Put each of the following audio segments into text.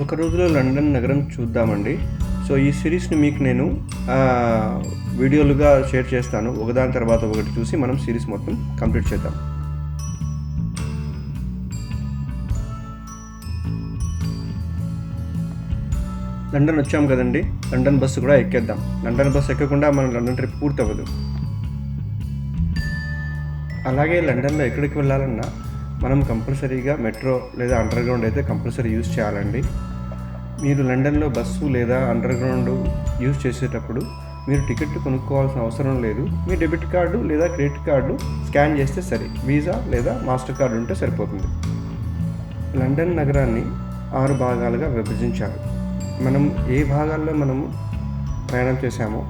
ఒక రోజులో లండన్ నగరం చూద్దామండి. సో ఈ సిరీస్ని మీకు నేను వీడియోలుగా షేర్ చేస్తాను. ఒకదాని తర్వాత ఒకటి చూసి మనం సిరీస్ మొత్తం కంప్లీట్ చేద్దాం. లండన్ వచ్చాం కదండి. లండన్ బస్సు కూడా ఎక్కేద్దాం. లండన్ బస్సు ఎక్కకుండా మన లండన్ ట్రిప్ పూర్తి అవ్వదు అలాగే లండన్లో ఎక్కడికి వెళ్ళాలన్నా మనం కంపల్సరీగా మెట్రో లేదా అండర్గ్రౌండ్ అయితే కంపల్సరీ యూజ్ చేయాలండి. మీరు లండన్లో బస్సు లేదా అండర్గ్రౌండ్ యూజ్ చేసేటప్పుడు మీరు టికెట్ కొనుక్కోవాల్సిన అవసరం లేదు. మీ డెబిట్ కార్డు లేదా క్రెడిట్ కార్డు స్కాన్ చేస్తే సరే వీసా లేదా మాస్టర్ కార్డు ఉంటే సరిపోతుంది. లండన్ నగరాన్ని ఆరు భాగాలుగా విభజించారు. మనం ఏ భాగాల్లో మనము ప్రయాణం చేశామో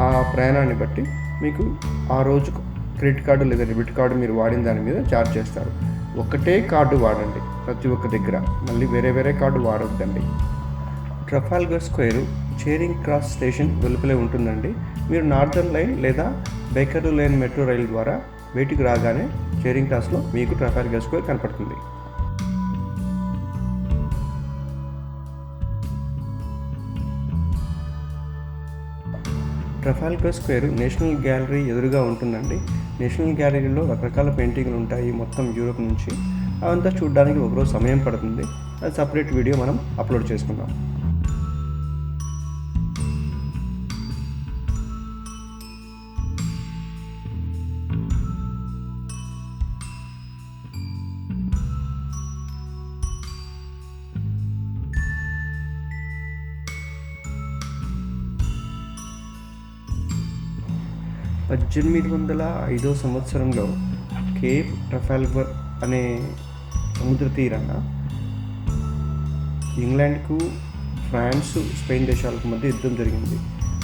ఆ ప్రయాణాన్ని బట్టి మీకు ఆ రోజుకు క్రెడిట్ కార్డు లేదా డెబిట్ కార్డు మీరు వాడిన దాని మీద ఛార్జ్ చేస్తారు. ఒకటే కార్డు వాడండి ప్రతి ఒక్క దగ్గర. మళ్ళీ వేరే వేరే card వాడొద్దండి. Trafalgar Square Charing Cross station వెలుపలే ఉంటుందండి. మీరు నార్దర్న్ లైన్ లేదా బేకరు లైన్ మెట్రో రైలు ద్వారా బయటికి రాగానే చేరింగ్ క్రాస్లో మీకు ట్రఫాల్గర్ స్క్వేర్ కనపడుతుంది. ట్రఫాల్గర్ స్క్వేర్ నేషనల్ గ్యాలరీ ఎదురుగా ఉంటుందండి. నేషనల్ గ్యాలరీలో రకరకాల పెయింటింగ్లు ఉంటాయి మొత్తం యూరోప్ నుంచి. అవంతా చూడడానికి ఒకరోజు సమయం పడుతుంది. అది సపరేట్ వీడియో మనం అప్లోడ్ చేసుకుందాం. పద్దెనిమిది వందల ఐదో సంవత్సరంలో కేప్ ట్రఫాల్గర్ అనే సముద్ర తీరాన ఇంగ్లాండ్కు ఫ్రాన్స్ స్పెయిన్ దేశాలకు మధ్య యుద్ధం జరిగింది.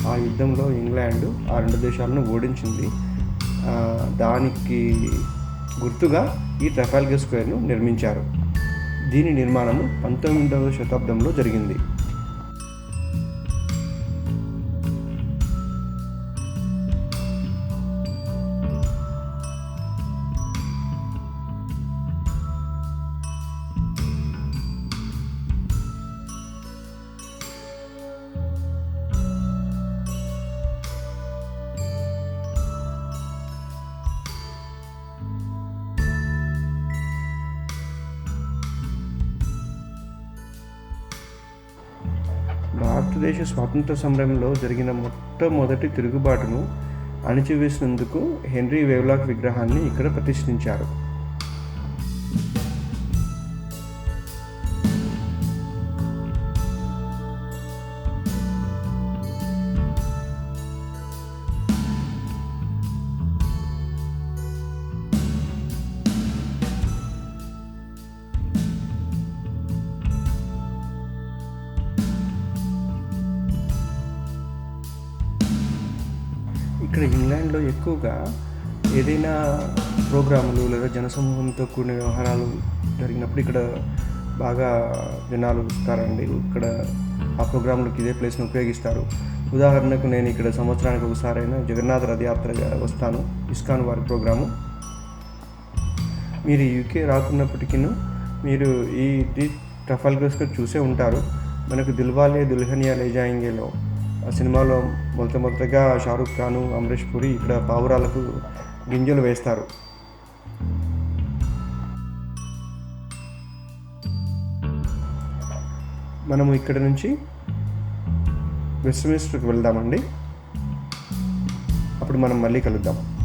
ఆ యుద్ధంలో ఇంగ్లాండ్ ఆ రెండు దేశాలను ఓడించింది. దానికి గుర్తుగా ఈ ట్రఫాల్గర్ స్క్వేర్ను నిర్మించారు. దీని నిర్మాణము పంతొమ్మిదవ శతాబ్దంలో జరిగింది. భారతదేశ స్వాతంత్ర సమరంలో జరిగిన మొట్టమొదటి తిరుగుబాటును అణిచివేసినందుకు హెన్రీ వేవ్లాక్ విగ్రహాన్ని ఇక్కడ ప్రతిష్ఠించారు. ఇక్కడ ఇంగ్లాండ్లో ఎక్కువగా ఏదైనా ప్రోగ్రాములు లేదా జనసమూహంతో కూడిన వ్యవహారాలు జరిగినప్పుడు ఇక్కడ బాగా జనాలు వస్తారండి. ఇక్కడ ఆ ప్రోగ్రాంలకు ఇదే ప్లేస్ని ఉపయోగిస్తారు. ఉదాహరణకు నేను ఇక్కడ సంవత్సరానికి ఒకసారైనా జగన్నాథ రథయాత్రగా వస్తాను. ఇస్కాన్ వారి ప్రోగ్రాము. మీరు యూకే రాకున్నప్పటికీ మీరు ఈ ది ట్రఫాల్గర్స్గా చూసే ఉంటారు. మనకు దిల్వాలే దుల్హనియా లే జాయింగేలో ఆ సినిమాలో మొదట మొదటగా షారూఖ్ ఖాన్ అమరీష్ పురి ఇక్కడ పావురాలకు గింజలు వేస్తారు. మనము ఇక్కడ నుంచి వెస్ట్మినిస్టర్కి వెళ్దామండి. అప్పుడు మనం మళ్ళీ కలుద్దాం.